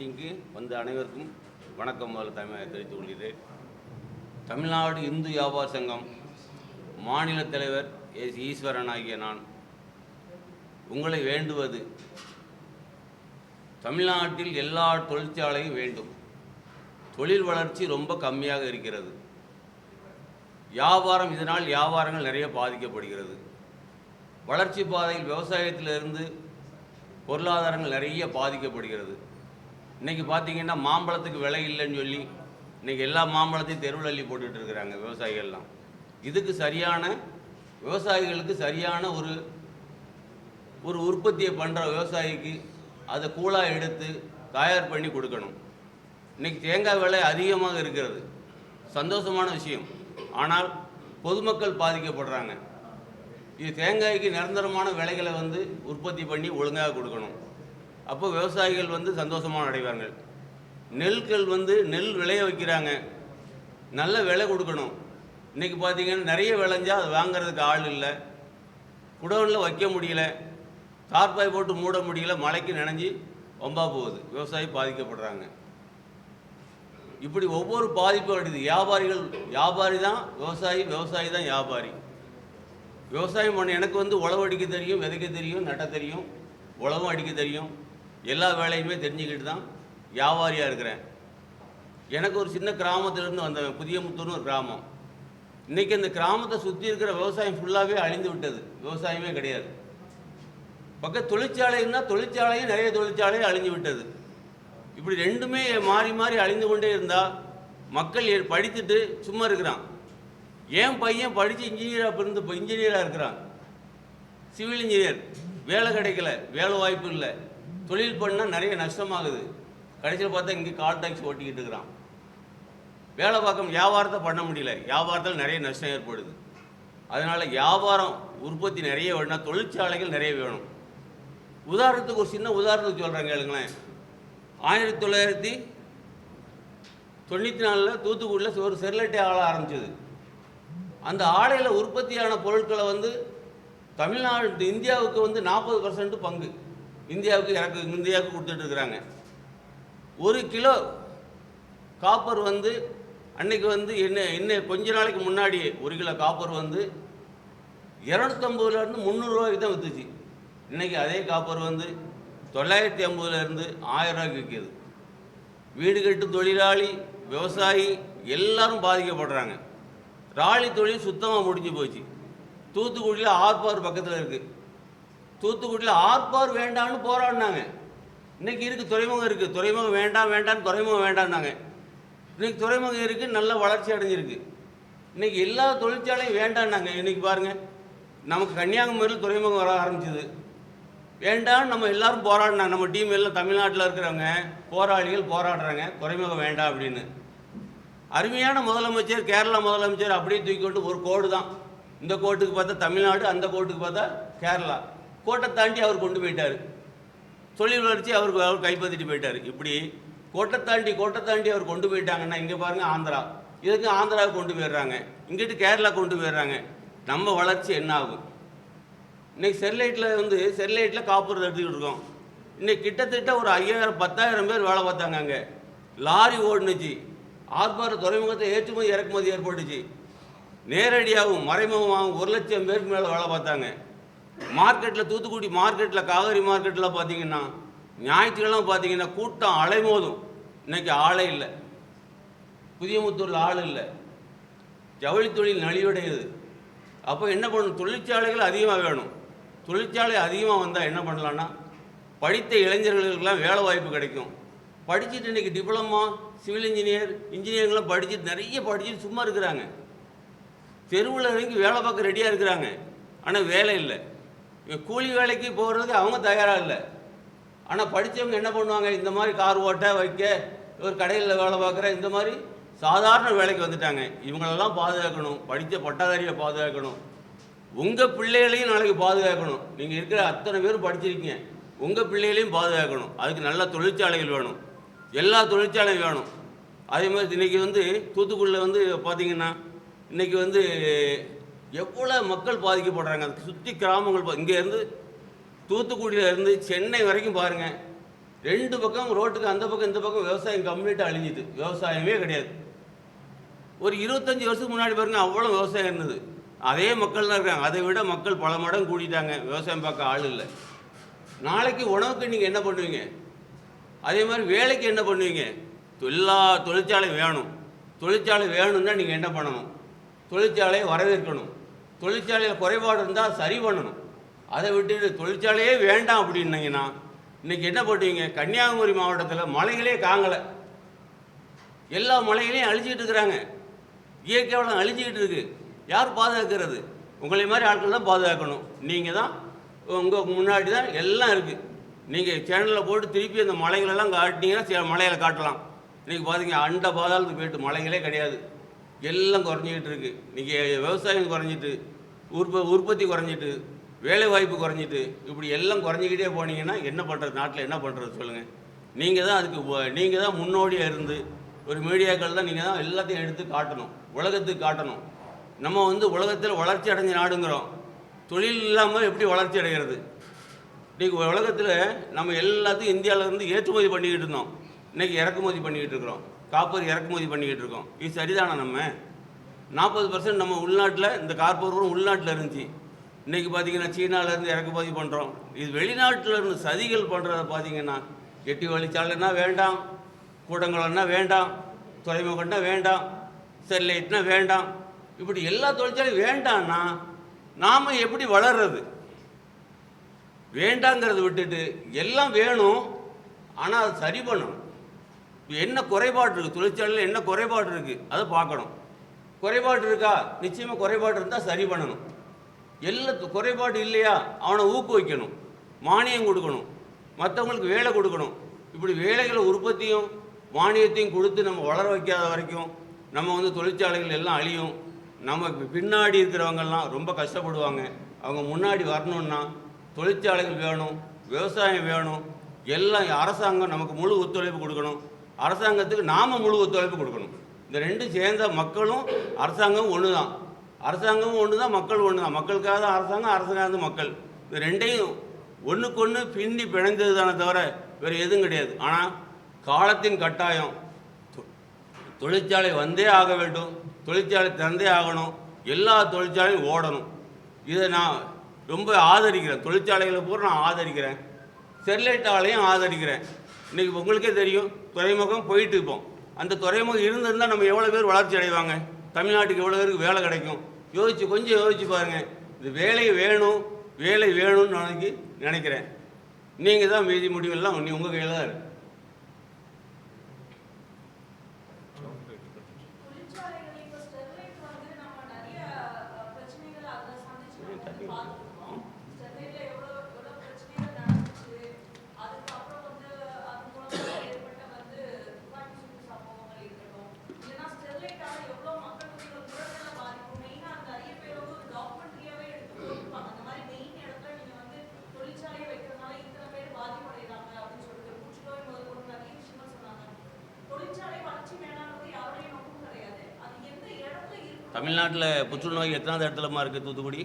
மீட்டிங்க்கு வந்த அனைவருக்கும் வணக்கம் முதல்ல தமிழ் தெரிவித்துக் கொள்கிறேன். தமிழ்நாடு இந்து வியாபார சங்கம் மாநில தலைவர் எஸ் ஈஸ்வரன் ஆகிய நான் உங்களை வேண்டுவது தமிழ்நாட்டில் எல்லா தொழிற்சாலையும் வேண்டும். தொழில் வளர்ச்சி ரொம்ப கம்மியாக இருக்கிறது. வியாபாரம் இதனால் வியாபாரங்கள் நிறைய பாதிக்கப்படுகிறது. வளர்ச்சி பாதையில் விவசாயத்திலிருந்து பொருளாதாரங்கள் நிறைய பாதிக்கப்படுகிறது. இன்றைக்கி பார்த்தீங்கன்னா மாம்பழத்துக்கு விலை இல்லைன்னு சொல்லி இன்றைக்கி எல்லா மாம்பழத்தையும் தெருவில் அள்ளி போட்டுட்டு இருக்கிறாங்க விவசாயிகள்லாம். இதுக்கு சரியான விவசாயிகளுக்கு சரியான ஒரு ஒரு உற்பத்தியை பண்ணுற விவசாயிக்கு அதை கூலாக எடுத்து தயார் பண்ணி கொடுக்கணும். இன்னைக்கு தேங்காய் விலை அதிகமாக இருக்கிறது. சந்தோஷமான விஷயம். ஆனால் பொதுமக்கள் பாதிக்கப்படுறாங்க. இது தேங்காய்க்கு நிரந்தரமான விலைகளை வந்து உற்பத்தி பண்ணி ஒழுங்காக கொடுக்கணும். அப்போ விவசாயிகள் வந்து சந்தோஷமாக அடைவார்கள் நெல்கள் வந்து நெல் விளைய வைக்கிறாங்க. நல்ல விலை கொடுக்கணும். இன்றைக்கி பார்த்தீங்கன்னா நிறைய விளைஞ்சால் அது வாங்குறதுக்கு ஆள் இல்லை. குடோனில் வைக்க முடியல. தார்பாய் போட்டு மூட முடியல. மழைக்கு நனைஞ்சி வம்பா போகுது. விவசாயி பாதிக்கப்படுறாங்க. இப்படி ஒவ்வொரு பாதிப்பும் அடையுது. வியாபாரிகள் வியாபாரி தான் விவசாயி விவசாயி தான் வியாபாரி. விவசாயம் பண்ண எனக்கு வந்து உழவு அடிக்க தெரியும் விதைக்க தெரியும் நட்ட தெரியும் உழவும் அடிக்க தெரியும். எல்லா வேலையுமே தெரிஞ்சுக்கிட்டு தான் வியாபாரியாக இருக்கிறேன். எனக்கு ஒரு சின்ன கிராமத்திலேருந்து வந்தவன் புதியமுத்தூர்னு ஒரு கிராமம். இன்றைக்கி அந்த கிராமத்தை சுற்றி இருக்கிற விவசாயம் ஃபுல்லாகவே அழிந்து விட்டது. விவசாயமே கிடையாது. பக்கம் தொழிற்சாலைன்னா தொழிற்சாலையும் நிறைய தொழிற்சாலையும் அழிஞ்சு விட்டது. இப்படி ரெண்டுமே மாறி மாறி அழிந்து கொண்டே இருந்தால் மக்கள் படித்துட்டு சும்மா இருக்கிறான். என் பையன் படித்து இன்ஜினியராக பிறந்து இப்போ இன்ஜினியராக இருக்கிறான். சிவில் இன்ஜினியர் வேலை கிடைக்கல. வேலை வாய்ப்பு இல்லை. தொழில் பண்ணால் நிறைய நஷ்டமாகுது. கடைசியில் பார்த்தா இங்கே கால் டாக்ஸி ஓட்டிக்கிட்டு இருக்கிறான். வேலை பார்க்க வியாபாரத்தை பண்ண முடியல. வியாபாரத்தில் நிறைய நஷ்டம் ஏற்படுது. அதனால் வியாபாரம் உற்பத்தி நிறைய வேணும்னா தொழிற்சாலைகள் நிறைய வேணும். உதாரணத்துக்கு ஒரு சின்ன உதாரணத்துக்கு சொல்கிறேன் கேளுங்களேன். ஆயிரத்தி தொள்ளாயிரத்தி தொண்ணூற்றி நாலில் தூத்துக்குடியில் ஒரு செர்லைட்டே ஆள ஆரம்பிச்சது. அந்த ஆலையில் உற்பத்தியான பொருட்களை வந்து தமிழ்நாடு இந்தியாவுக்கு வந்து நாற்பது பர்சன்ட் பங்கு. இந்தியாவுக்கு இறக்கு இந்தியாவுக்கு கொடுத்துட்டு இருக்கிறாங்க. ஒரு கிலோ காப்பர் வந்து அன்னைக்கு வந்து என்ன இன்னும் கொஞ்ச நாளைக்கு முன்னாடி ஒரு கிலோ காப்பர் வந்து இரநூத்தம்பதுலேருந்து முந்நூறுரூவாய்க்கு தான் விற்றுச்சு இன்றைக்கி அதே காப்பர் வந்து தொள்ளாயிரத்தி ஐம்பதுலேருந்து ஆயிரம் ரூபாய்க்கு விற்கிது. வீடு கட்டு தொழிலாளி விவசாயி எல்லாரும் பாதிக்கப்படுறாங்க. ராலி தொழில் சுத்தமாக முடிஞ்சு போச்சு. தூத்துக்குடியில் ஆர்பார் பக்கத்தில் இருக்குது தூத்துக்குடியில் ஆர்பார் வேண்டாம்னு போராடினாங்க. இன்னைக்கு இருக்குது துறைமுகம் இருக்குது துறைமுகம் வேண்டாம் வேண்டாம் துறைமுகம் வேண்டாம்னாங்க. இன்றைக்கி துறைமுகம் இருக்குது நல்ல வளர்ச்சி அடைஞ்சிருக்கு. இன்றைக்கி எல்லா தொழிற்சாலையும் வேண்டாம்னாங்க. இன்றைக்கி பாருங்கள் நமக்கு கன்னியாகுமரியில் துறைமுகம் வர ஆரம்பிச்சிது. வேண்டாம் நம்ம எல்லாரும் போராடினாங்க. நம்ம டீம் எல்லாம் தமிழ்நாட்டில் இருக்கிறவங்க போராளிகள் போராடுறாங்க. துறைமுகம் வேண்டாம் அப்படின்னு. அருமையான முதலமைச்சர் கேரளா முதலமைச்சர் அப்படியே தூக்கி கொண்டு ஒரு கோடு தான். இந்த கோட்டுக்கு பார்த்தா தமிழ்நாடு அந்த கோட்டுக்கு பார்த்தா கேரளா. கோட்டை தாண்டி அவர் கொண்டு போயிட்டார். தொழில் வளர்ச்சி அவர் அவர் கைப்பற்றிட்டு போயிட்டார். இப்படி கோட்டை தாண்டி கோட்டை தாண்டி அவர் கொண்டு போயிட்டாங்கன்னா இங்கே பாருங்க ஆந்திரா. இதுக்கு ஆந்திராவுக்கு கொண்டு போயிடுறாங்க. இங்கிட்டு கேரளா கொண்டு போயிடுறாங்க. நம்ம வளர்ச்சி என்ன ஆகும்? இன்றைக்கி செர்லைட்டில் வந்து செர்லைட்டில் காப்பர் எடுத்துக்கிட்டு இருக்கோம். இன்றைக்கி கிட்டத்தட்ட ஒரு ஐயாயிரம் பத்தாயிரம் பேர் வேலை பார்த்தாங்க அங்கே. லாரி ஓடுனுச்சு. ஆர்பார் துறைமுகத்தை ஏற்றுமதி இறக்குமதி ஏற்பட்டுச்சு. நேரடியாகவும் மறைமுகமாகவும் ஒரு லட்சம் பேருக்கு மேலே வேலை பார்த்தாங்க. மார்க்கெட்டில் தூத்துக்குடி மார்க்கெட்டில் காவேரி மார்க்கெட்டில் பார்த்தீங்கன்னா ஞாயிற்றுக்கிழமை பார்த்தீங்கன்னா கூட்டம் அலைமோதும். இன்னைக்கு ஆளே இல்லை. புதியமுத்தூரில் ஆள் இல்லை. ஜவுளி தொழில் நலிவடையுது. அப்போ என்ன பண்ணணும்? தொழிற்சாலைகள் அதிகமாக வேணும். தொழிற்சாலை அதிகமாக வந்தால் என்ன பண்ணலான்னா படித்த இளைஞர்களுக்கெல்லாம் வேலை வாய்ப்பு கிடைக்கும். படிச்சுட்டு இன்றைக்கி டிப்ளமா சிவில் இன்ஜினியர் இன்ஜினியரிங்லாம் படிச்சுட்டு நிறைய படிச்சுட்டு சும்மா இருக்கிறாங்க. தெருவில் இறங்கி வேலை பார்க்க ரெடியாக இருக்கிறாங்க. ஆனால் வேலை இல்லை. கூலி வேலைக்கு போகிறதுக்கு அவங்க தயாராக இல்லை. ஆனால் படித்தவங்க என்ன பண்ணுவாங்க? இந்த மாதிரி கார் ஓட்ட வைக்க ஒரு கடையில் வேலை பார்க்குற இந்த மாதிரி சாதாரண வேலைக்கு வந்துட்டாங்க. இவங்களெல்லாம் பாதுகாக்கணும். படித்த பட்டதாரியை பாதுகாக்கணும். உங்கள் பிள்ளைகளையும் நாளைக்கு பாதுகாக்கணும். நீங்கள் இருக்கிற அத்தனை பேரும் படிச்சிருக்கீங்க. உங்கள் பிள்ளைகளையும் பாதுகாக்கணும். அதுக்கு நல்ல தொழிற்சாலைகள் வேணும். எல்லா தொழிற்சாலையும் வேணும். அதே மாதிரி இன்றைக்கி வந்து தூத்துக்குடியில் வந்து பார்த்தீங்கன்னா இன்றைக்கி வந்து எவ்வளோ மக்கள் பாதிக்கப்படுறாங்க? அதுக்கு சுற்றி கிராமங்கள் இங்கேருந்து தூத்துக்குடியில் இருந்து சென்னை வரைக்கும் பாருங்கள் ரெண்டு பக்கம் ரோட்டுக்கு அந்த பக்கம் இந்த பக்கம் விவசாயம் கம்ப்ளீட்டாக அழிஞ்சுது. விவசாயமே கிடையாது. ஒரு இருபத்தஞ்சி வருஷத்துக்கு முன்னாடி பாருங்கள் அவ்வளோ விவசாயம் இருந்தது. அதே மக்கள் தான் இருக்காங்க. அதை விட மக்கள் பல மடம் கூட்டிட்டாங்க விவசாயம் பார்க்க ஆள் இல்லை. நாளைக்கு உணவுக்கு நீங்கள் என்ன பண்ணுவீங்க? அதே மாதிரி வேலைக்கு என்ன பண்ணுவீங்க? எல்லா தொழிற்சாலை வேணும். தொழிற்சாலை வேணும்னா நீங்கள் என்ன பண்ணணும்? தொழிற்சாலையை வரவேற்கணும். தொழிற்சாலையில் குறைபாடு இருந்தால் சரி பண்ணணும். அதை விட்டுட்டு தொழிற்சாலையே வேண்டாம் அப்படின்னீங்கன்னா இன்றைக்கி என்ன பண்ணுவீங்க கன்னியாகுமரி மாவட்டத்தில் மலைகளே காங்கலை எல்லா மலைகளையும் அழிச்சிக்கிட்டு இருக்கிறாங்க. இயற்கை வளம் அழிஞ்சிக்கிட்டு இருக்குது யார் பாதுகாக்கிறது? உங்களை மாதிரி ஆட்கள் தான் பாதுகாக்கணும். நீங்கள் தான் உங்கள் முன்னாடி தான் எல்லாம் இருக்குது நீங்கள் சேனலில் போட்டு திருப்பி அந்த மலைகளெல்லாம் காட்டினீங்கன்னா மலையில் காட்டலாம். இன்றைக்கி பார்த்தீங்க அண்ட பாதாளத்துக்கு போயிட்டு மலைகளே கிடையாது. எல்லாம் குறைஞ்சிக்கிட்டு இருக்குது இன்றைக்கி விவசாயம் குறைஞ்சிட்டு உற்ப உற்பத்தி குறைஞ்சிட்டு வேலை வாய்ப்பு குறைஞ்சிட்டு இப்படி எல்லாம் குறைஞ்சிக்கிட்டே போனீங்கன்னா என்ன பண்ணுறது நாட்டில் என்ன பண்ணுறது சொல்லுங்கள் நீங்கள் தான் அதுக்கு நீங்கள் தான் முன்னோடியாக இருந்து ஒரு மீடியாக்கள் தான் நீங்கள் தான் எல்லாத்தையும் எடுத்து காட்டணும். உலகத்துக்கு காட்டணும். நம்ம வந்து உலகத்தில் வளர்ச்சி அடைஞ்ச நாடுங்கிறோம். தொழில் இல்லாமல் எப்படி வளர்ச்சி அடைகிறது? இன்றைக்கி உலகத்தில் நம்ம எல்லாத்தையும் இந்தியாவிலேருந்து ஏற்றுமதி பண்ணிக்கிட்டு இருந்தோம். இன்றைக்கி இறக்குமதி பண்ணிக்கிட்டு இருக்கிறோம். காப்பர் இறக்குமதி பண்ணிக்கிட்டு இருக்கோம். இது சரிதானா நம்ம? நாற்பது பர்சன்ட் நம்ம உள்நாட்டில் இந்த கார்போரும் உள்நாட்டில் இருந்துச்சு. இன்றைக்கி பார்த்தீங்கன்னா சீனாவிலேருந்து இறக்குமதி பண்ணுறோம் இது வெளிநாட்டில் இருந்து சதிகள் பண்ணுறத பார்த்தீங்கன்னா எட்டி வழிச்சாலைன்னா வேண்டாம் கூடங்குளம்னா வேண்டாம் துறைமுகம்னா வேண்டாம் ஸ்டெர்லைட்னா வேண்டாம். இப்படி எல்லா தொழிற்சாலையும் வேண்டாம்னா நாம் எப்படி வளர்றது? வேண்டாங்கிறத விட்டுட்டு எல்லாம் வேணும் ஆனால் அது சரி பண்ணணும். என்ன குறைபாடு இருக்குது தொழிற்சாலையில் என்ன குறைபாடு இருக்குது அதை பார்க்கணும். குறைபாடு இருக்கா? நிச்சயமாக குறைபாடு இருந்தால் சரி பண்ணணும். எல்லா குறைபாடு இல்லையா? அவனை ஊக்குவிக்கணும். மானியம் கொடுக்கணும். மற்றவங்களுக்கு வேலை கொடுக்கணும். இப்படி வேலைகளை உற்பத்தியும் மானியத்தையும் கொடுத்து நம்ம வளர வைக்காத வரைக்கும் நம்ம வந்து தொழிற்சாலைகள் எல்லாம் அழியும். நம்ம பின்னாடி இருக்கிறவங்கெல்லாம் ரொம்ப கஷ்டப்படுவாங்க. அவங்க முன்னாடி வரணும்னா தொழிற்சாலைகள் வேணும் விவசாயம் வேணும். எல்லாம் அரசாங்கம் நமக்கு முழு ஒத்துழைப்பு கொடுக்கணும். அரசாங்கத்துக்கு நாம் முழு ஒத்துழைப்பு கொடுக்கணும். இந்த ரெண்டும் சேர்ந்த மக்களும் அரசாங்கமும் ஒன்று தான் அரசாங்கமும் ஒன்று தான் மக்கள் ஒன்று தான் மக்களுக்காக தான் அரசாங்கம் அரசாங்கம் மக்கள். இந்த ரெண்டையும் ஒன்றுக்கொன்று பின்னி பிணைந்தது தானே தவிர வேறு எதுவும் கிடையாது. ஆனால் காலத்தின் கட்டாயம் தொழிற்சாலை வந்தே ஆக வேண்டும். தொழிற்சாலை திறந்தே ஆகணும். எல்லா தொழிற்சாலையும் ஓடணும். இதை நான் ரொம்ப ஆதரிக்கிறேன். தொழிற்சாலைகளை பூரா நான் ஆதரிக்கிறேன். ஸ்டெர்லைட் ஆலையும் ஆதரிக்கிறேன். இன்றைக்கி உங்களுக்கே தெரியும் துறைமுகம் போயிட்டு இருப்போம் அந்த துறைமுகம் இருந்திருந்தால் நம்ம எவ்வளோ பேர் வளர்ச்சி அடைவாங்க? தமிழ்நாட்டுக்கு எவ்வளோ பேருக்கு வேலை கிடைக்கும்? யோசிச்சு கொஞ்சம் யோசிச்சு பாருங்கள் இது வேலை வேணும் வேலை வேணும்னு நினைக்கி நினைக்கிறேன். நீங்கள் தான் மீதி முடிவெல்லாம் நீ உங்கள் கையில் தான் இருக்குது தொழிற்சாலைகள் இப்ப ஸ்டெர்லைட் வந்து நம்ம நிறைய அஹ், பிரச்சனைகள் அதுல சந்திச்சு நம்ம வந்து பார்த்திருக்கோம். ஸ்டெர்லைட்ல எவ்வளவு எவ்வளவு பிரச்சனைகள் நடந்துச்சு. அதுக்கப்புறம் வந்து அது மூலமா ஏற்பட்ட வந்து துப்பாக்கி சூடு சம்பவங்கள் இருக்கட்டும். இல்லைன்னா ஸ்டெர்லைட்டால எவ்வளவு மக்கள் உயிரோட உடல்நல பாதிப்பு. மெயினா அது நிறைய பேர் வந்து ஒரு டாக்குமெண்ட்ரியாவே எடுத்து போட்டிருப்பாங்க. அந்த மாதிரி மெயின் இடத்துல நீங்க வந்து தொழிற்சாலையை வைக்கிறதுனால இத்தனை பேர் பாதிப்படைகிறாங்க அப்படின்னு சொல்லிட்டு புற்றுநோய் முதற்கொண்டு நிறைய விஷயங்கள் சொன்னாங்க. தொழிற்சாலை வளர்ச்சி வேணாம்ன்றது யாருடைய நோக்கமும் கிடையாது. அது எந்த இடத்துல இருக்கு தமிழ்நாட்டில் புற்றுநோய் எத்தனாவது இடத்துலமா இருக்குது தூத்துக்குடி.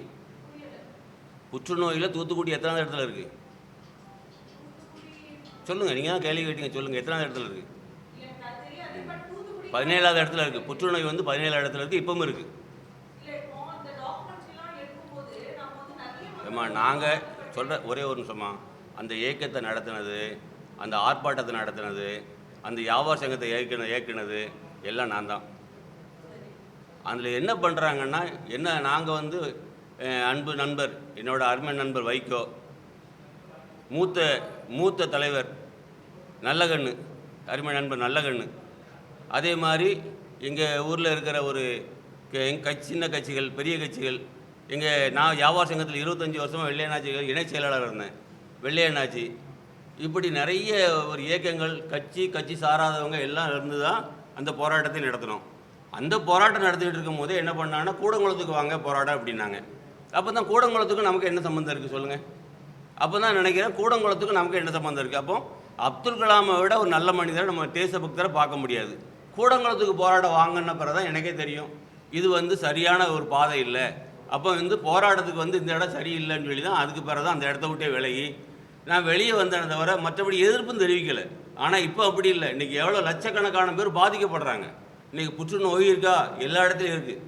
புற்றுநோயில் தூத்துக்குடி எத்தனாவது இடத்துல இருக்குது சொல்லுங்கள் நீங்கள் தான் கேள்வி கேட்டீங்க சொல்லுங்கள் எத்தனாவது இடத்துல இருக்குது பதினேழாவது இடத்துல இருக்குது புற்றுநோய் வந்து பதினேழாவது இடத்துல இருக்குது இப்பவும் இருக்குது ஏம்மா நாங்கள் சொல்கிற ஒரே ஒரு நிமிஷமா அந்த இயக்கத்தை நடத்தினது அந்த ஆர்ப்பாட்டத்தை நடத்தினது அந்த வியாபார சங்கத்தை இயக்கின இயக்குனது எல்லாம் நான் தான். அதில் என்ன பண்ணுறாங்கன்னா என்ன நாங்கள் வந்து அன்பு நண்பர் என்னோடய அருமை நண்பர் வைகோ மூத்த மூத்த தலைவர் நல்லகண்ணு அருமை நண்பர் நல்லகண்ணு. அதே மாதிரி எங்கள் ஊரில் இருக்கிற ஒரு க- கட்சி சின்ன கட்சிகள் பெரிய கட்சிகள் எங்கள் நான் வியாபார சங்கத்தில் இருபத்தஞ்சி வருஷமாக வெள்ளையனாச்சி இணைச் செயலாளர் இருந்தேன். வெள்ளையண்ணாச்சி இப்படி நிறைய ஒரு இயக்கங்கள் கட்சி கட்சி சாராதவங்க எல்லாம் இருந்து தான் அந்த போராட்டத்தை நடத்தினோம். அந்த போராட்டம் நடத்திட்டு இருக்கும் போதே என்ன பண்ணாங்கன்னா கூடங்குளத்துக்கு வாங்க போராட்டம் அப்படின்னாங்க. அப்போ தான் கூடங்குளத்துக்கும் நமக்கு என்ன சம்மந்தம் இருக்குது சொல்லுங்கள் அப்போ தான் நினைக்கிறேன் கூடங்குளத்துக்கும் நமக்கு என்ன சம்மந்தம் இருக்குது அப்போ அப்துல் கலாமை விட ஒரு நல்ல மனிதரை நம்ம தேசபக்தரை பார்க்க முடியாது. கூடங்குளத்துக்கு போராட வாங்கின பிறகு தான் எனக்கே தெரியும் இது வந்து சரியான ஒரு பாதை இல்லை. அப்போ வந்து போராட்டத்துக்கு வந்து இந்த இடம் சரியில்லைன்னு சொல்லி தான் அதுக்கு பிறகு தான் அந்த இடத்த விட்டே விலகி நான் வெளியே வந்தேன் தவிர மற்றபடி எதிர்ப்பும் தெரிவிக்கலை. ஆனால் இப்போ அப்படி இல்லை. இன்றைக்கி எவ்வளோ லட்சக்கணக்கான பேர் பாதிக்கப்படுறாங்க. இன்றைக்கி புற்றுநோய் இருக்கா? எல்லா இடத்துலையும் இருக்குது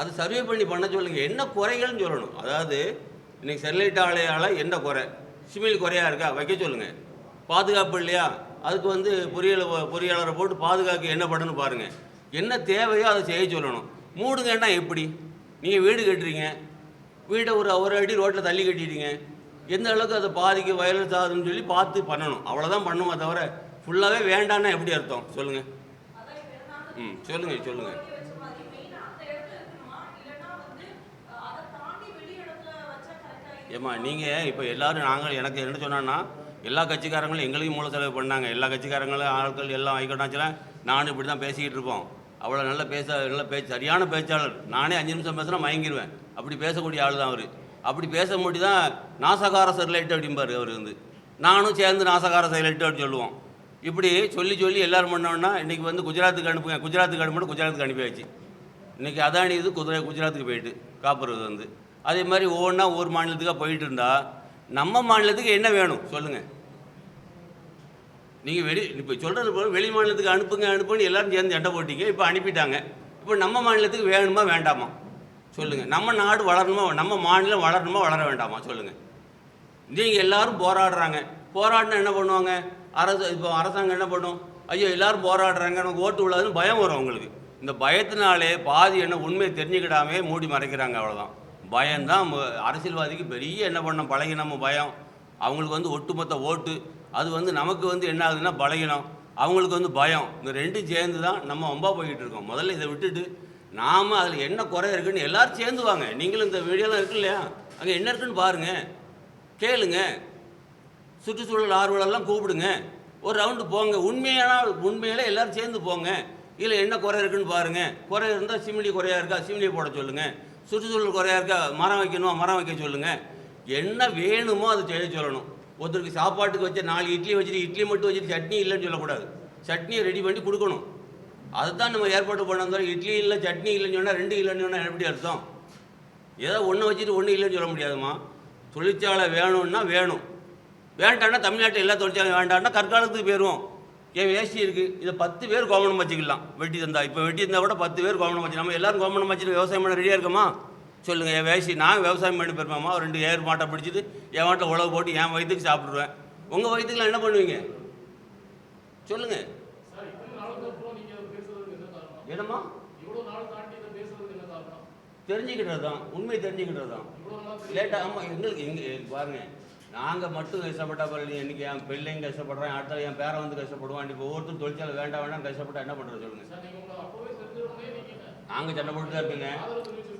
அது சர்வே பண்ணி பண்ண சொல்லுங்கள் என்ன குறைகள்னு சொல்லணும். அதாவது இன்றைக்கி ஸ்டெர்லைட் ஆலையால் என்ன குறை? சிமில் குறையா இருக்கா? வைக்க சொல்லுங்கள் பாதுகாப்பு இல்லையா? அதுக்கு வந்து பொறியியல் பொறியாளரை போட்டு பாதுகாக்க என்ன பண்ணணும் பாருங்கள் என்ன தேவையோ அதை செய்ய சொல்லணும். மூடுங்கன்னா எப்படி? நீங்கள் வீடு கட்டுறீங்க. வீட்டை ஒரு ஒரு அடி ரோட்டில் தள்ளி கட்டிட்டீங்க. எந்த அளவுக்கு அதை பாதிக்கு வயலன்ஸ் ஆகுதுன்னு சொல்லி பார்த்து பண்ணணும். அவ்வளோதான் பண்ணுமா தவிர ஃபுல்லாகவே வேண்டான்னா எப்படி அர்த்தம்? சொல்லுங்கள் ம். சொல்லுங்கள் சொல்லுங்கள் ஏம்மா நீங்கள் இப்போ எல்லாரும் நாங்கள் எனக்கு என்ன சொன்னான்னா எல்லா கட்சிக்காரங்களும் எங்களுக்கும் மூல செலவு பண்ணாங்க. எல்லா கட்சிக்காரங்களும் ஆட்கள் எல்லாம் ஐக்கோட்டாச்சுலாம் நானும் இப்படி தான் பேசிக்கிட்டு இருப்போம். அவ்வளோ நல்ல பேச நல்ல பேச்சு சரியான பேச்சாளர். நானே அஞ்சு நிமிஷம் பேசுனா மயங்கிடுவேன் அப்படி பேசக்கூடிய ஆள் தான் அவர். அப்படி பேச முடி தான் நாசகார செர்லைட் அப்படிம்பார் அவர் வந்து. நானும் சேர்ந்து நாசகார செர்லைட் அப்படின்னு சொல்லுவோம். இப்படி சொல்லி சொல்லி எல்லாரும் பண்ணோன்னா இன்றைக்கி வந்து குஜராத்துக்கு அனுப்புங்க குஜராத்துக்கு அனுப்புனா குஜராத்துக்கு அனுப்பியாச்சு. இன்றைக்கி அதானி இது குதிரை குஜராத்துக்கு போயிட்டு காப்புறது வந்து. அதே மாதிரி ஒவ்வொன்றா ஒவ்வொரு மாநிலத்துக்காக போயிட்டு இருந்தால் நம்ம மாநிலத்துக்கு என்ன வேணும்? சொல்லுங்கள் நீங்கள் வெளி இப்போ சொல்கிறது போல வெளி மாநிலத்துக்கு அனுப்புங்க அனுப்புன்னு எல்லாரும் சேர்ந்து சண்டை போட்டீங்க இப்போ அனுப்பிட்டாங்க. இப்போ நம்ம மாநிலத்துக்கு வேணுமா வேண்டாமா? சொல்லுங்கள் நம்ம நாடு வளரணுமா நம்ம மாநிலம் வளரணுமா வளர வேண்டாமா? சொல்லுங்கள் நீங்கள் எல்லோரும் போராடுறாங்க. போராடினா என்ன பண்ணுவாங்க? அரசு இப்போ அரசாங்கம் என்ன பண்ணும்? ஐயோ எல்லாரும் போராடுறாங்க நமக்கு ஓட்டு விழாதுன்னு பயம் வரும் அவங்களுக்கு. இந்த பயத்தினாலே பாதி என்ன உண்மையை தெரிஞ்சுக்கிடாமே மூடி மறைக்கிறாங்க அவ்வளோதான் பயம்தான் அரசியல்வாதிக்கு பெரிய என்ன பண்ணோம் பழகினமோ பயம். அவங்களுக்கு வந்து ஒட்டுமொத்த ஓட்டு. அது வந்து நமக்கு வந்து என்ன ஆகுதுன்னா பழகினம் அவங்களுக்கு வந்து பயம். இந்த ரெண்டும் சேர்ந்து தான் நம்ம வம்பா போய்கிட்டு இருக்கோம். முதல்ல இதை விட்டுட்டு நாம் அதில் என்ன குறை இருக்குன்னு எல்லாரும் சேர்ந்து வாங்க நீங்களும் இந்த வீடியோலாம் இருக்கு இல்லையா? அங்கே என்ன இருக்குன்னு பாருங்கள் கேளுங்கள் சுற்றுச்சூழல் ஆர்வலெல்லாம் கூப்பிடுங்க. ஒரு ரவுண்டு போங்க. உண்மையான உண்மையில எல்லோரும் சேர்ந்து போங்க. இல்லை என்ன குறை இருக்குன்னு பாருங்கள் குறை இருந்தால் சிமிலி குறையாக இருக்கா? சிமிலி போட சொல்லுங்கள் சுற்றுச்சூழல் குறையா இருக்கா? மரம் வைக்கணுமா? மரம் வைக்க சொல்லுங்கள் என்ன வேணுமோ அதை செய்ய சொல்லணும். ஒருத்தருக்கு சாப்பாட்டுக்கு வச்ச நாலு இட்லி வச்சுட்டு இட்லி மட்டும் வச்சுட்டு சட்னி இல்லைன்னு சொல்லக்கூடாது. சட்னியை ரெடி பண்ணி கொடுக்கணும். அதுதான் நம்ம ஏற்பாடு பண்ண இட்லி இல்லை சட்னி இல்லைன்னு சொன்னால் ரெண்டு இல்லைன்னு சொன்னால் எப்படி அர்த்தம்? ஏதோ ஒன்று வச்சுட்டு ஒன்று இல்லைன்னு சொல்ல முடியாதும்மா. தொழிற்சாலை வேணும்னா வேணும். வேண்டாம்னா தமிழ்நாட்டில் எல்லா தொழிற்சாலையும் வேண்டாம்னா கற்காலத்துக்கு போயிடுவோம் என் வேஷ்டி இருக்குது இதை பத்து பேர் கோமணம் வச்சுக்கலாம். வெட்டி தந்தா இப்போ வெட்டி இருந்தால் கூட பத்து பேர் கோமணம் வச்சு நம்ம எல்லாரும் கோமணம் வச்சுட்டு விவசாயம் பண்ண ரெடியாக இருக்கோமா? சொல்லுங்கள் என் வேஷ்டி நான் விவசாயம் பண்ணி போயிருமாம்மா ரெண்டு ஏர் மாட்டை பிடிச்சிட்டு என் மாட்டை உழவு போட்டு என் வயிற்றுக்கு சாப்பிடுவேன். உங்கள் வயிற்றுக்குலாம் என்ன பண்ணுவீங்க? சொல்லுங்கள் என்னம்மா? தெரிஞ்சுக்கிட்டது தான் உண்மை தெரிஞ்சுக்கிட்டது தான் லேட்டாக ஆமாம் எங்களுக்கு எங்கே பாருங்கள் நாங்கள் மட்டும் கஷ்டப்பட்டா பரவாயில்ல இன்னைக்கு என் பிள்ளைங்க கஷ்டப்படுறேன் அடுத்த என் பேரன் வந்து கஷ்டப்படுவான் இப்போ ஒவ்வொருத்தரும் தொழிற்சாலை வேண்டாம் வேண்டாம் கஷ்டப்பட்டா என்ன பண்ணுறது சொல்லுங்க. நாங்கள் சண்டை போட்டு தான் இருப்பீங்க.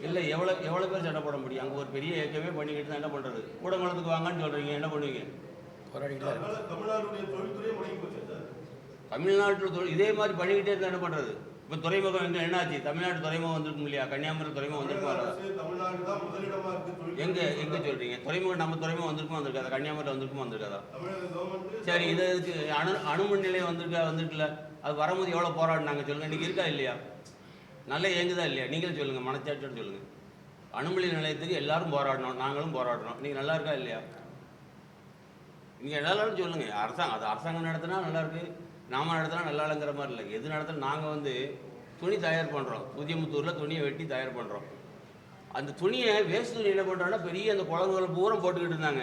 இல்லை எவ்வளோ எவ்வளோ பேர் சண்டை போட முடியும்? அங்கே ஒரு பெரிய இயக்கமே பண்ணிக்கிட்டு தான் என்ன பண்ணுறது கூடங்குளத்துக்கு வாங்கன்னு சொல்கிறீங்க என்ன பண்ணுவீங்க? தமிழ்நாட்டில் தொழில் இதே மாதிரி பண்ணிக்கிட்டே இருந்தால் என்ன பண்ணுறது இப்போ துறைமுகம் எங்கே என்னாச்சு? தமிழ்நாடு துறைமுகம் வந்திருக்கும் இல்லையா? கன்னியாகுமரி துறைமுகம் வந்திருக்கும்? எங்கே தமிழ்நாடு தான் எங்க எங்க சொல்றீங்க? துறைமுகம் நம்ம துறைமுகம் வந்திருக்கும் வந்திருக்காதா? கன்னியாகுமரி வந்திருக்கும் வந்திருக்காதா? சரி இது இதுக்கு அணு அணுமின் நிலையம் வந்திருக்கா வந்திருக்குல்ல? அது வரும்போது எவ்வளோ போராடினாங்க சொல்லுங்க. இன்னைக்கு இருக்கா இல்லையா? நல்லா இயங்குதா இல்லையா? நீங்களும் சொல்லுங்க மனச்சாட்சியோட சொல்லுங்க. அணுமின் நிலையத்துக்கு எல்லாரும் போராடணும் நாங்களும் போராடுறோம். நீங்க நல்லா இருக்கா இல்லையா? நீங்க எல்லாரும் சொல்லுங்க. அரசாங்கம் அது அரசாங்கம் நடத்தினா நல்லா இருக்கு. நாம நடத்தினா நல்லா இல்லைங்கிற மாதிரி இல்லை. எது நடத்தினா நாங்கள் வந்து துணி தயார் பண்ணுறோம் புதியமுத்தூரில் துணியை வெட்டி தயார் பண்ணுறோம் அந்த துணியை வேஸ்ட் துணி என்ன பண்ணுறாங்கன்னா பெரிய அந்த குளங்களை பூரா போட்டுக்கிட்டு இருந்தாங்க.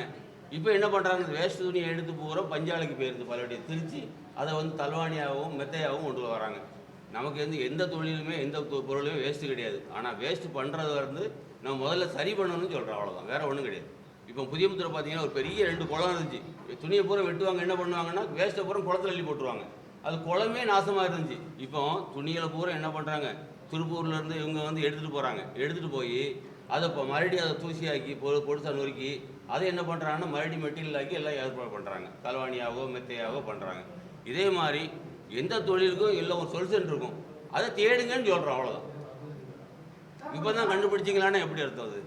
இப்போ என்ன பண்ணுறாங்க வேஸ்ட் துணியை எடுத்து பூரா பஞ்சாலைக்கு போயிருந்து பலவடைய திருச்சி அதை வந்து தல்வாணியாகவும் மெத்தையாகவும் கொண்டு வராங்க. நமக்கு வந்து எந்த தொழிலுமே எந்த தொ- பொருளுமே வேஸ்ட்டு கிடையாது. ஆனால் வேஸ்ட்டு பண்ணுறது வந்து நம்ம முதல்ல சரி பண்ணணும்னு சொல்கிறோம் அவ்வளோதான் வேறு ஒன்றும் கிடையாது. இப்போ புதியமுத்தூர் பார்த்தீங்கன்னா ஒரு பெரிய ரெண்டு குளம் இருந்துச்சு. துணியை பூரா வெட்டுவாங்க என்ன பண்ணுவாங்கன்னா வேஸ்ட்டை பூரா குளத்தில் அள்ளி போட்டுருவாங்க. அது குளமே நாசமாக இருந்துச்சு. இப்போ துணிகளை பூரா என்ன பண்ணுறாங்க திருப்பூர்லேருந்து இவங்க வந்து எடுத்துகிட்டு போகிறாங்க எடுத்துகிட்டு போய் அதை இப்போ மறுபடியும் அதை தூசியாக்கி பொ பொடுசா நொறுக்கி அதை என்ன பண்ணுறாங்கன்னா மறுபடியும் மெட்டீரியல் ஆக்கி எல்லாம் ஏற்பாடு பண்ணுறாங்க கலவாணியாவோ மெத்தையாகவோ பண்ணுறாங்க இதே மாதிரி எந்த தொழிலுக்கும் இல்லை ஒரு சொல்யூஷன் இருக்கும். அதை தேடுங்கன்னு சொல்கிறோம் அவ்வளோதான் இப்போ தான் கண்டுபிடிச்சிங்களான்னு எப்படி அர்த்தம் அது?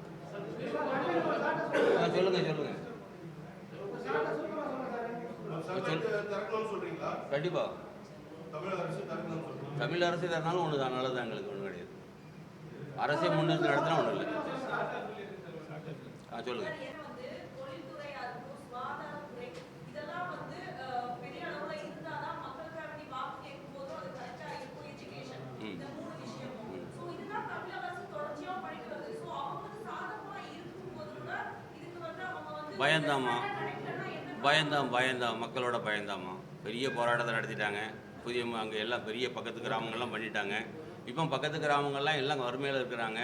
ஆ, சொல்லுங்கள் கண்டிப்பா. தமிழ் அரசு தரனாலும் ஒன்று தான். நல்லது எங்களுக்கு ஒன்றும் கிடையாது. அரசே முன்னிறுத்தி நடத்தினா ஒன்றும் இல்லை. ஆ சொல்லுங்கள் பயந்தாமா? பயந்தான் பயந்தான் மக்களோட பயந்தாம்மா. பெரிய போராட்டத்தை நடத்திட்டாங்க. புதிய அங்கே எல்லாம் பெரிய பக்கத்து கிராமங்கள்லாம் பண்ணிட்டாங்க. இப்போ பக்கத்து கிராமங்கள்லாம் எல்லாம் வறுமையில் இருக்கிறாங்க.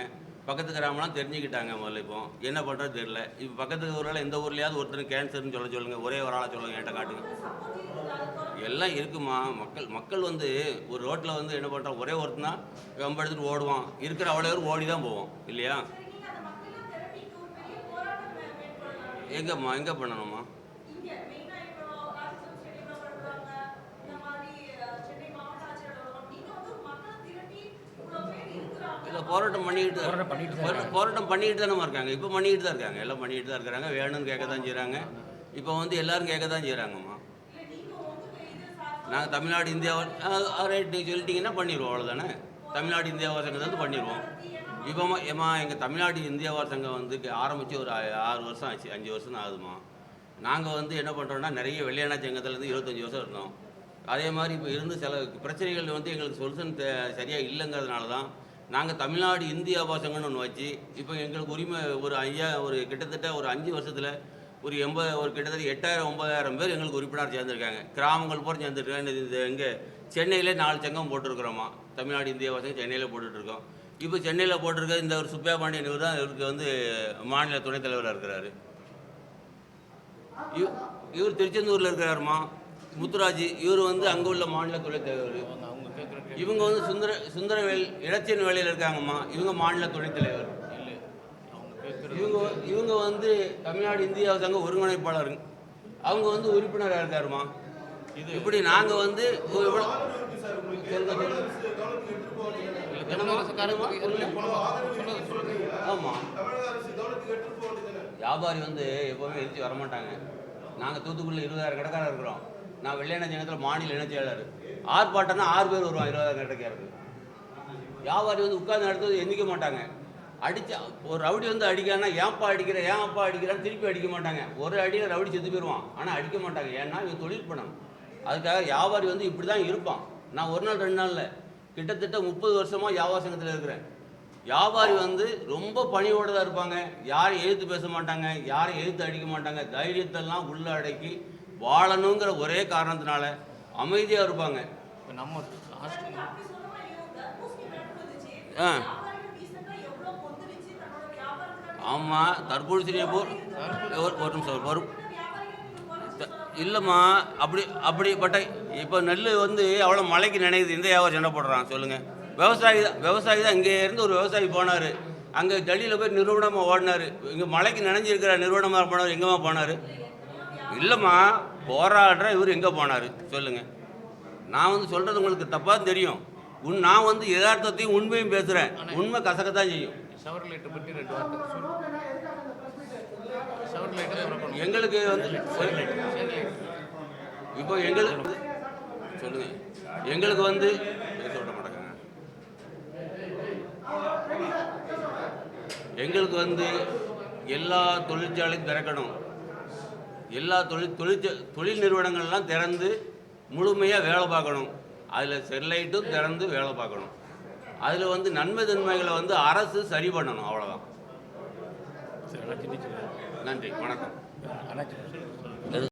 பக்கத்து கிராமம்லாம் தெரிஞ்சுக்கிட்டாங்க முதல்ல இப்போ. என்ன பண்ணுறது தெரியல. இப்போ பக்கத்து ஊரில் எந்த ஊர்லேயாவது ஒருத்தர் கேன்சர்னு சொல்ல சொல்லுங்கள் ஒரே ஒரு ஆளாக சொல்லுங்கள் என்கிட்ட காட்டுங்க. எல்லாம் இருக்குமா? மக்கள் மக்கள் வந்து ஒரு ரோட்டில் வந்து என்ன பண்ணுறான் ஒரே ஒருத்தனா ரொம்ப எடுத்துகிட்டு எடுத்துட்டு ஓடுவான். இருக்கிற அவ்வளோ பேர் ஓடி தான் போவோம். இல்லையா? எங்கேம்மா எங்கே பண்ணணுமா இங்க மெயினா இப்போ ராஜேந்திரன் ஸ்டேடியம்ல பண்றாங்க இந்த மாதிரி அஹ், சென்னை மாவட்ட ஆட்சியர் அலுவலகம் நீங்க வந்து மக்களை திரட்டி இவ்வளவு பேர் இருக்கிறாங்க இதை போராட்டம் பண்ணிக்கிட்டு போராட்டம் பண்ணிட்டு போராட்டம் பண்ணிக்கிட்டு தானே இருக்காங்க. இப்போ பண்ணிக்கிட்டு தான் இருக்காங்க. எல்லாம் பண்ணிக்கிட்டு தான் இருக்கிறாங்க வேணும்னு கேட்க தான் செய்கிறாங்க இப்போ வந்து எல்லாரும் கேட்க தான் செய்கிறாங்கம்மா நாங்கள் தமிழ்நாடு இந்தியா ரைட் நீங்கள் சொல்லிட்டீங்கன்னா பண்ணிடுவோம் அவ்வளோதானே தமிழ்நாடு இந்தியாவா சங்கம் வந்து பண்ணிடுவோம் இப்போ ஏமா எங்கள் தமிழ்நாடு இந்தியாவா சங்கம் வந்து ஆரம்பித்து ஒரு ஆறு வருஷம் ஆச்சு. அஞ்சு வருஷம் தான் ஆகுதுமா நாங்கள் வந்து என்ன பண்ணுறோம்னா நிறைய வெள்ளையனா சங்கத்துலேருந்து இருபத்தஞ்சி வருஷம் இருந்தோம். அதே மாதிரி இப்போ இருந்து சில பிரச்சனைகள் வந்து எங்களுக்கு சொல்யூஷன் சரியாக இல்லைங்கிறதுனால தான் நாங்கள் தமிழ்நாடு இந்திய ஆபாசங்கன்னு ஒன்று வச்சு இப்போ எங்களுக்கு உரிமை ஒரு ஐயா ஒரு கிட்டத்தட்ட ஒரு அஞ்சு வருஷத்தில் ஒரு எண்பது ஒரு கிட்டத்தட்ட எட்டாயிரம் ஒன்பதாயிரம் பேர் எங்களுக்கு உறுப்பினர் சேர்ந்துருக்காங்க. கிராமங்கள் போகிற சேர்ந்துருக்காங்க. இந்த- எங்கே சென்னையிலே நாலு சங்கம் போட்டிருக்கிறோமா? தமிழ்நாடு இந்திய ஆபாசம் சென்னையில் போட்டுட்ருக்கோம். இப்போ சென்னையில் போட்டிருக்க இந்த ஒரு சுப்பியா பாண்டியன் இவர் தான் இவருக்கு வந்து மாநில துணைத் தலைவராக இருக்கிறாரு. இவர் திருச்செந்தூரில் இருக்கிறாருமா? முத்துராஜ் இவர் வந்து அங்கே உள்ள மாநில துணைத் தலைவர். இவங்க வந்து சுந்தர சுந்தரவேல் இலச்சின் வேலையில் இருக்காங்கம்மா. இவங்க மாநில துணைத் தலைவர். இல்லை அவங்க கேட்குற இவங்க இவங்க வந்து தமிழ்நாடு இந்தியா சங்க ஒருங்கிணைப்பாளருங்க அவங்க வந்து உறுப்பினராக இருக்காருமா இது இப்படி நாங்கள் வந்து ஆமாம் வியாபாரி வந்து எப்போவுமே எரிச்சு வரமாட்டாங்க. நாங்கள் தூத்துக்குடியில் இருபதாயிரம் கடைக்காரர் இருக்கிறோம். நான் வெள்ளையன ஜனத்தில் மாநில இணைச் செயலாளர். ஆர்ப்பாட்டம்னா ஆறு பேர் வருவான் இருபதாயிரம் கடைக்காரருக்கு வியாபாரி வந்து உட்கார்ந்து நடத்துவது எந்திக்க மாட்டாங்க. அடிச்சு ஒரு ரவுடி வந்து அடிக்கிறான்னா ஏன்ப்பா அடிக்கிற ஏன் அப்பா அடிக்கிறான்னு திருப்பி அடிக்க மாட்டாங்க. ஒரு அடியில் ரவுடி செத்து போயிடுவான் ஆனால் அடிக்க மாட்டாங்க. ஏன்னா இவன் தொழில் பணம். அதுக்காக வியாபாரி வந்து இப்படி தான் இருப்பான். நான் ஒரு நாள் ரெண்டு நாளில் கிட்டத்தட்ட முப்பது வருஷமாக வியாபார சங்கத்தில் இருக்கிறேன். வியாபாரி வந்து ரொம்ப பணியோடு தான் இருப்பாங்க. யாரையும் எழுத்து பேச மாட்டாங்க. யாரையும் எழுத்து அடிக்க மாட்டாங்க. தைரியத்தெல்லாம் உள்ள அடக்கி வாழணுங்கிற ஒரே காரணத்தினால அமைதியாக இருப்பாங்க. இப்போ நம்ம ஆ. ஆமாம் தர்பூசணியை போ ஒரு ஒரு நிமிஷம் த- இல்லைம்மா அப்படி அப்படிப்பட்ட இப்போ நெல் வந்து அவ்வளோ மழைக்கு நினைக்குது இந்த வியாபாரம் சண்டை போடுறான் சொல்லுங்கள் விவசாயி தான் விவசாயி தான் இங்கே இருந்து ஒரு விவசாயி போனார். அங்கே டெல்லியில் போய் நிறுவனமாக ஓடினார். இங்கே மழைக்கு நினைஞ்சிருக்கிற நிறுவனமாக போனார் எங்கேம்மா போனார்? இல்லைம்மா போராடுற இவர் எங்கே போனார்? சொல்லுங்கள் நான் வந்து சொல்கிறது உங்களுக்கு தப்பாக தெரியும். உன் நான் வந்து யதார்த்தத்தையும் உண்மையும் பேசுகிறேன் உண்மை செய்யும். ஷவர் லைட்டை திறக்கணும் எங்களுக்கு வந்து இப்போ எங்களுக்கு சொல்லுங்க. எங்களுக்கு வந்து விட மாட்டேங்க? எங்களுக்கு வந்து எல்லா தொழிற்சாலையும் திறக்கணும். எல்லா தொழில் தொழிற்ச தொழில் நிறுவனங்கள்லாம் திறந்து முழுமையாக வேலை பார்க்கணும். அதில் ஸ்டெர்லைட்டும் திறந்து வேலை பார்க்கணும். அதில் வந்து நன்மை தன்மைகளை வந்து அரசு சரி பண்ணணும். அவ்வளோதான் நன்றி. வணக்கம்.